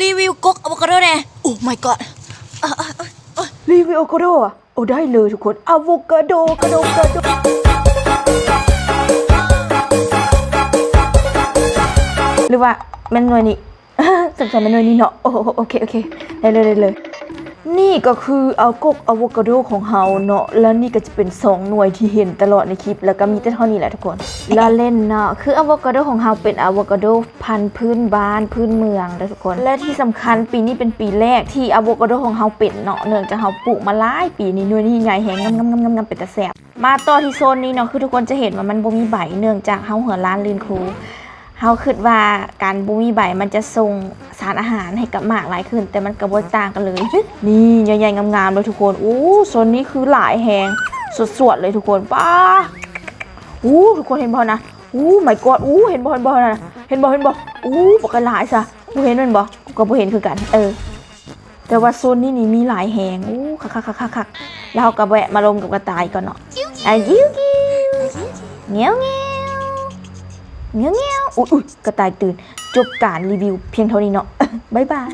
รีวิวกกอะโวคาโดแน่โอ้ my god เอ่อเอ่อเอ่อเอ่อรีวิวอะโวคาโดอะโอ้ได้เลยทุกคนอะโวคาโดกระโดกระโดหรือว่าแมนน่วยนี้สงสัยแมนน่วยนี้เนาะโอโอเคโอเคได้เลยได้เลย นี่ก็คือเอากกอะโวคาโดของเฮาเนาะแล้วนี่ก็จะเป็นสองหน่วยที่เห็นตลอดในคลิป แล้วก็มีแต่เท่านี้แหละทุกคนละเล่นเนาะคืออะโวคาโดของเฮาเป็นอะโวคาโดพันธุ์พื้นบ้านพื้นเมืองนะทุกคน และที่สำคัญปีนี้เป็นปีแรกที่อะโวคาโดของเฮาเป็นเนาะเนื่องจากเฮาปลูกมาหลายปีนี่หน่วยนี่ใหญ่แฮงงำงำงำงำงำเป็นตะแสบมาต่อที่โซนนี้เนาะคือทุกคนจะเห็นว่ามันบ่มีใบเนื่องจากเฮาเหัวล้านลืนครู เฮาคิดว่าการบุมีใบมันจะส่งสารอาหารให้กับหมากหลายขึ้น แต่มันกระบวนต่างกันเลย นี่ใหญ่ๆงามๆเลยทุกคนอู้โซนนี้คือหลายแหงสวดๆเลยทุกคนป้าอู้ทุกคนเห็นบอนะอู้ไม่กอดอู้เห็นบอเห็นบอนะเห็นบอเห็นบออู้ปกติหลายซะกูเห็นมันบอกกูก็บ่เห็นคือกัน เออ แต่ว่าโซนนี้นี่มีหลายแหงอู้คักคักคักคักคักแล้วเราก็แวะมาลงกับกระต่ายก่อนเนาะอะยิ้วกิ้วเงี้ยวเงี้ยว เงี้ยวเงี้ยวอุ้ยอุ๊ยกระต่ายตื่น จบการรีวิวเพียงเท่านี้เนาะบ๊ายบาย